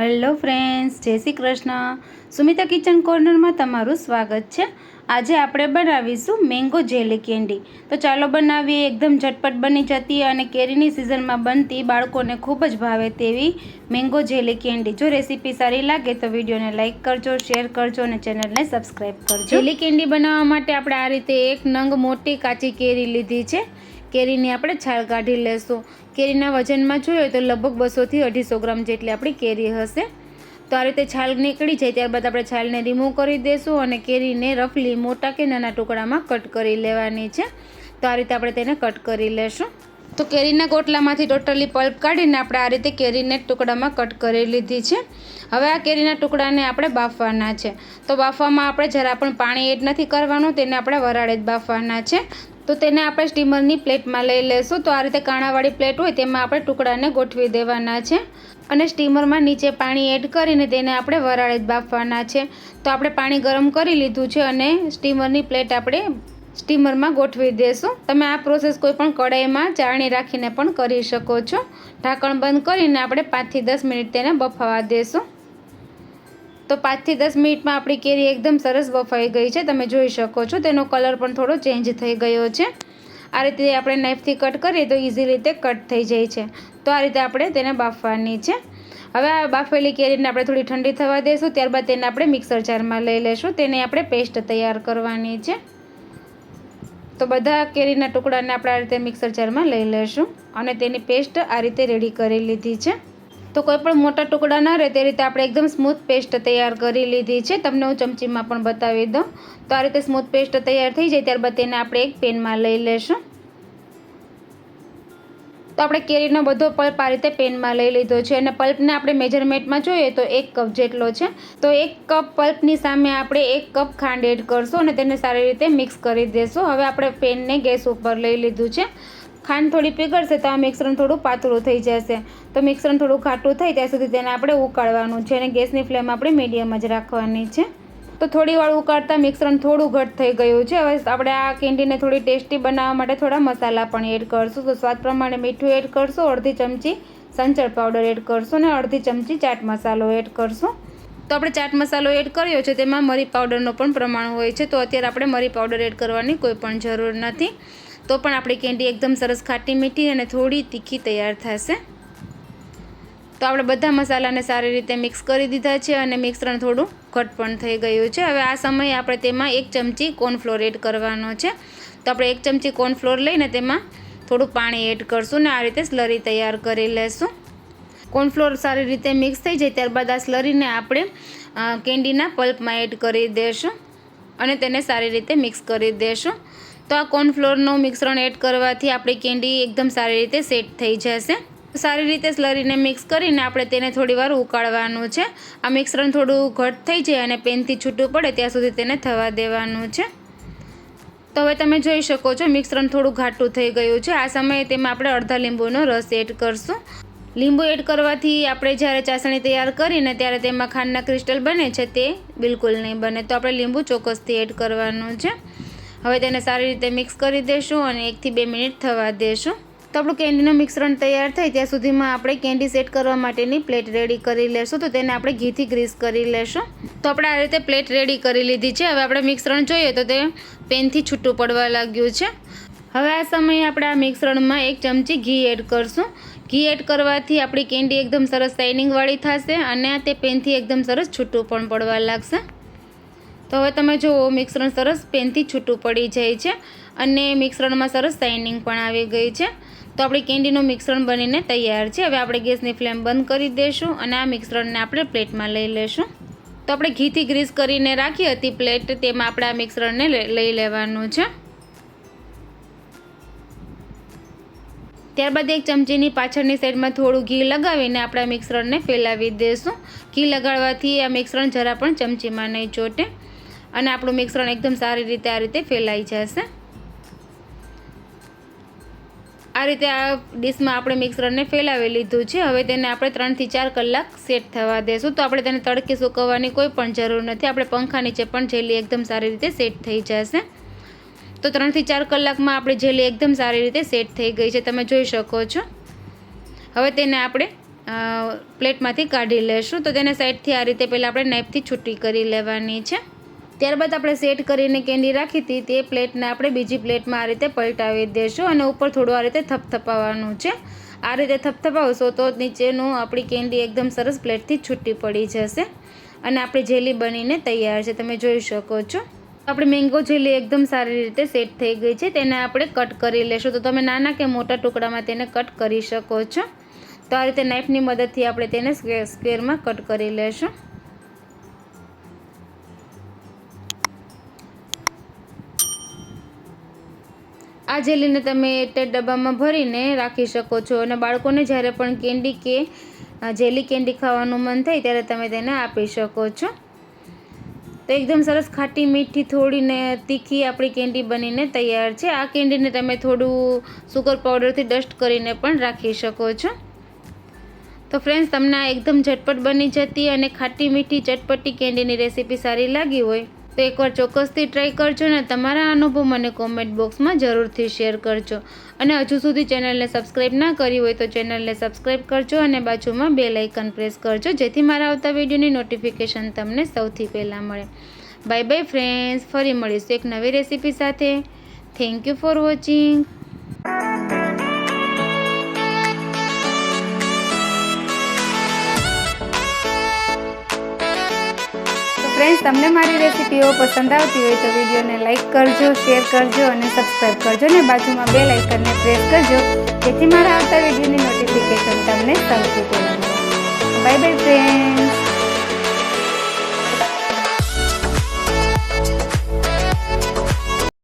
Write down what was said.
Hello friends, Jai Shri Krishna. Sumita kitchen કોર્નરમાં તમારું સ્વાગત છે. આજે આપણે બનાવીશું મેંગો જેલી કેન્ડી. તો ચાલો બનાવીએ, એકદમ ઝટપટ બની જતી અને કેરીની સિઝનમાં બનતી બાળકોને ખૂબ જ ભાવે તેવી મેંગો જેલી કેન્ડી. જો રેસીપી સારી લાગે તો વિડીયોને લાઇક કરજો, શેર કરજો અને ચેનલને સબસ્ક્રાઈબ કરજો. જેલી કેન્ડી બનાવવા માટે આપણે આ રીતે એક નંગ મોટી કાચી કેરી લીધી છે. કેરીની આપણે છાલ કાઢી લેશું. કેરીના વજનમાં જોઈએ તો લગભગ બસોથી અઢીસો ગ્રામ જેટલી આપણી કેરી હશે. તો આ રીતે છાલ નીકળી જાય ત્યારબાદ આપણે છાલને રિમૂવ કરી દઈશું અને કેરીને રફલી મોટા કે નાના ટુકડામાં કટ કરી લેવાની છે. તો આ રીતે આપણે તેને કટ કરી લેશું. તો કેરીના ગોટલામાંથી ટોટલી પલ્પ કાઢીને આપણે આ રીતે કેરીને ટુકડામાં કટ કરી લીધી છે. હવે આ કેરીના ટુકડાને આપણે બાફવાના છે. તો બાફવામાં આપણે જરા પણ પાણી એડ નથી કરવાનું, તેને આપણે વરાળે જ બાફવાના છે. તો તેને આપણે સ્ટીમરની પ્લેટમાં લઈ લેશું. તો આ રીતે કાણાવાળી પ્લેટ હોય તેમાં આપણે ટુકડાને ગોઠવી દેવાના છે. અને સ્ટીમરમાં નીચે પાણી એડ કરીને તેને આપણે વરાળે જ બાફવાના છે. તો આપણે પાણી ગરમ કરી લીધું છે અને સ્ટીમરની પ્લેટ આપણે સ્ટીમરમાં ગોઠવી દેશું. તમે આ પ્રોસેસ કોઈ પણ કઢાઈમાં ચાળણી રાખીને પણ કરી શકો છો. ઢાંકણ બંધ કરીને આપણે પાંચથી દસ મિનિટ તેને બફાવા દેશું. તો પાંચથી દસ મિનિટમાં આપણી કેરી એકદમ સરસ બફાઈ ગઈ છે. તમે જોઈ શકો છો. તેનો કલર પણ થોડો ચેન્જ થઈ ગયો છે. આ રીતે આપણે નાઇફથી કટ કરીએ તો ઇઝી રીતે કટ થઈ જાય છે. તો આ રીતે આપણે તેને બાફવાની છે. હવે આ બાફેલી કેરીને આપણે થોડી ઠંડી થવા દઈશું ત્યારબાદ તેને આપણે મિક્સર જારમાં લઈ લઈશું તેને આપણે પેસ્ટ તૈયાર કરવાની છે. તો બધા કેરીના ટુકડાને આપણે આ રીતે મિક્સર જારમાં લઈ લઈશું અને તેની પેસ્ટ આ રીતે રેડી કરી લીધી છે. તો કોઈ પણ મોટા ટુકડા ના રહે, તે રીતે આપણે એકદમ સ્મૂથ પેસ્ટ તૈયાર કરી લીધી છે. તમને હું ચમચીમાં પણ બતાવી દઉં. તો આ રીતે સ્મૂથ પેસ્ટ તૈયાર થઈ જાય, ત્યારબાદ તેને આપણે એક પેનમાં લઈ લેશું. તો આપણે કેરીનો બધો પલ્પ આ રીતે પેનમાં લઈ લીધો છે અને પલ્પને આપણે મેજરમેન્ટમાં જોઈએ તો એક કપ જેટલો છે. તો એક કપ પલ્પની સામે આપણે એક કપ ખાંડ એડ કરશું અને તેને સારી રીતે મિક્સ કરી દેશું. હવે આપણે પેનને ગેસ ઉપર લઈ લીધું છે. ખાંડ થોડી પીગળશે તો આ મિશ્રણ થોડું પાતળું થઈ જશે. તો મિશ્રણ થોડું ખાટું થાય ત્યાં સુધી તેને આપણે ઉકાળવાનું છે અને ગેસની ફ્લેમ આપણે મીડિયમ જ રાખવાની છે. તો થોડી વાર ઉકાળતા મિશ્રણ થોડું ઘટ થઈ ગયું છે. હવે આપણે આ કેન્ડીને થોડી ટેસ્ટી બનાવવા માટે થોડા મસાલા પણ એડ કરશું. તો સ્વાદ પ્રમાણે મીઠું એડ કરશું, અડધી ચમચી સંચળ પાવડર એડ કરશું અને અડધી ચમચી ચાટ મસાલો એડ કરશું. તો આપણે ચાટ મસાલો એડ કર્યો છે, તેમાં મરી પાવડરનો પણ પ્રમાણ હોય છે. તો અત્યારે આપણે મરી પાવડર એડ કરવાની કોઈ પણ જરૂર નથી. તો પણ આપણી કેન્ડી એકદમ સરસ ખાટી મીઠી અને થોડી તીખી તૈયાર થશે. તો આપણે બધા મસાલાને સારી રીતે મિક્સ કરી દીધા છે અને મિશ્રણ થોડું ઘટ પણ થઈ ગયું છે. હવે આ સમયે આપણે તેમાં એક ચમચી કોર્નફ્લોર એડ કરવાનો છે. તો આપણે એક ચમચી કોર્નફ્લોર લઈને તેમાં થોડું પાણી એડ કરશું ને આ રીતે સ્લરી તૈયાર કરી લેશું. કોર્નફ્લોર સારી રીતે મિક્સ થઈ જાય ત્યારબાદ આ સ્લરીને આપણે કેન્ડીના પલ્પમાં એડ કરી દઈશું અને તેને સારી રીતે મિક્સ કરી દઈશું તો આ કોર્નફ્લોરનું મિશ્રણ એડ કરવાથી આપણી કેન્ડી એકદમ સારી રીતે સેટ થઈ જશે. સારી રીતે સ્લરીને મિક્સ કરીને આપણે તેને થોડીવાર ઉકાળવાનું છે. આ મિશ્રણ થોડું ઘટ થઈ જાય અને પેનથી છૂટું પડે ત્યાં સુધી તેને થવા દેવાનું છે. તો હવે તમે જોઈ શકો છો મિશ્રણ થોડું ઘાટું થઈ ગયું છે. આ સમયે તેમાં આપણે અડધા લીંબુનો રસ એડ કરશું. લીંબુ એડ કરવાથી આપણે જ્યારે ચાસણી તૈયાર કરીને ત્યારે તેમાં ખાંડના ક્રિસ્ટલ બને છે તે બિલકુલ નહીં બને. તો આપણે લીંબુ ચોક્કસથી એડ કરવાનું છે. હવે તેને સારી રીતે મિક્સ કરી દઈશું અને એકથી બે મિનિટ થવા દેશું. તો આપણું કેન્ડીનું મિશ્રણ તૈયાર થાય ત્યાં સુધીમાં આપણે કેન્ડી સેટ કરવા માટેની પ્લેટ રેડી કરી લેશું. તો તેને આપણે ઘીથી ગ્રીસ કરી લેશું. તો આપણે આ રીતે પ્લેટ રેડી કરી લીધી છે. હવે આપણે મિશ્રણ જોઈએ તો તે પેનથી છૂટું પડવા લાગ્યું છે. હવે આ સમયે આપણે આ મિશ્રણમાં એક ચમચી ઘી એડ કરશું. ઘી એડ કરવાથી આપણી કેન્ડી એકદમ સરસ શાઇનિંગવાળી થશે અને તે પેનથી એકદમ સરસ છૂટું પણ પડવા લાગશે. તો હવે તમે જુઓ મિશ્રણ સરસ પેનથી છૂટું પડી જાય છે અને મિશ્રણમાં સરસ શાઇનિંગ પણ આવી ગઈ છે. તો આપણી કેન્ડીનું મિશ્રણ બનીને તૈયાર છે. હવે આપણે ગેસની ફ્લેમ બંધ કરી દઈશું અને આ મિશ્રણને આપણે પ્લેટમાં લઈ લઈશું તો આપણે ઘીથી ગ્રીસ કરીને રાખી હતી પ્લેટ, તેમાં આપણે આ મિશ્રણને લઈ લેવાનું છે. ત્યારબાદ એક ચમચીની પાછળની સાઈડમાં થોડું ઘી લગાવીને આપણે મિશ્રણને ફેલાવી દઈશું ઘી લગાડવાથી આ મિશ્રણ જરા પણ ચમચીમાં નહીં ચોટે. અને આપણું મિશ્રણ એકદમ સારી રીતે આ રીતે ફેલાઈ જશે. આ રીતે આ ડીશમાં આપણે મિશ્રણને ફેલાવી લીધું છે. હવે તેને આપણે ત્રણથી ચાર કલાક સેટ થવા દેશું. તો આપણે તેને તડકે સુકવવાની કોઈ પણ જરૂર નથી. આપણે પંખા નીચે પણ જેલી એકદમ સારી રીતે સેટ થઈ જશે. તો ત્રણથી ચાર કલાકમાં આપણે જેલી એકદમ સારી રીતે સેટ થઈ ગઈ છે. તમે જોઈ શકો છો. હવે તેને આપણે પ્લેટમાંથી કાઢી લેશું. તો તેને સાઈડથી આ રીતે પહેલાં આપણે નાઇફથી છૂટી કરી લેવાની છે. ત્યારબાદ આપણે સેટ કરીને કેન્ડી રાખી હતી, તે પ્લેટને આપણે બીજી પ્લેટમાં આ રીતે પલટાવી દઈશું અને ઉપર થોડું આ રીતે થપથપાવવાનું છે. આ રીતે થપથપાવશો તો નીચેનું આપણી કેન્ડી એકદમ સરસ પ્લેટથી છૂટી પડી જશે અને આપણી જેલી બનીને તૈયાર છે, તમે જોઈ શકો છો. આપણી મેંગો જેલી એકદમ સારી રીતે સેટ થઈ ગઈ છે, તેને આપણે કટ કરી લેશું. તો તમે નાના કે મોટા ટુકડામાં તેને કટ કરી શકો છો. તો આ રીતે નાઇફની મદદથી આપણે તેને સ્ક્વેર સ્ક્વેરમાં કટ કરી લેશું. આ જેલીને તમે તે ડબ્બામાં ભરીને રાખી શકો છો અને બાળકોને જ્યારે પણ કેન્ડી કે જેલી કેન્ડી ખાવાનું મન થાય ત્યારે તમે તેને આપી શકો છો. તો એકદમ સરસ ખાટી મીઠી થોડીને તીખી આપણી કેન્ડી બનીને તૈયાર છે. આ કેન્ડીને તમે થોડું સુગર પાવડરથી ડસ્ટ કરીને પણ રાખી શકો છો. તો ફ્રેન્ડ્સ, તમને આ એકદમ ઝટપટ બની જતી અને ખાટી મીઠી ચટપટી કેન્ડીની રેસીપી સારી લાગી હોય તો એકવાર ચોક્કસથી ટ્રાય કરજો ને તમારા અનુભવ મને કોમેન્ટ બોક્સમાં જરૂરથી શેર કરજો. અને હજુ સુધી ચેનલને સબસ્ક્રાઈબ ના કરી હોય તો ચેનલને સબસ્ક્રાઈબ કરજો અને બાજુમાં બે લાઇકન પ્રેસ કરજો, જેથી મારા આવતા વિડીયોની નોટિફિકેશન તમને સૌથી પહેલાં મળે. બાય બાય ફ્રેન્ડ્સ ફરી મળીશું એક નવી રેસીપી સાથે. Thank you for watching friends તમને મારી રેસીપીઓ પસંદ આવતી હોય તો વિડીયોને લાઇક કરજો શેર કરજો અને સબસ્ક્રાઈબ કરજો ને બાજુમાં બે લાઇકનને પ્રેસ કરજો. જેથી મારા આવતા વિડીયોની નોટિફિકેશન તમને સૌથી પહેલાં બાય બાય ફ્રેન્ડ્સ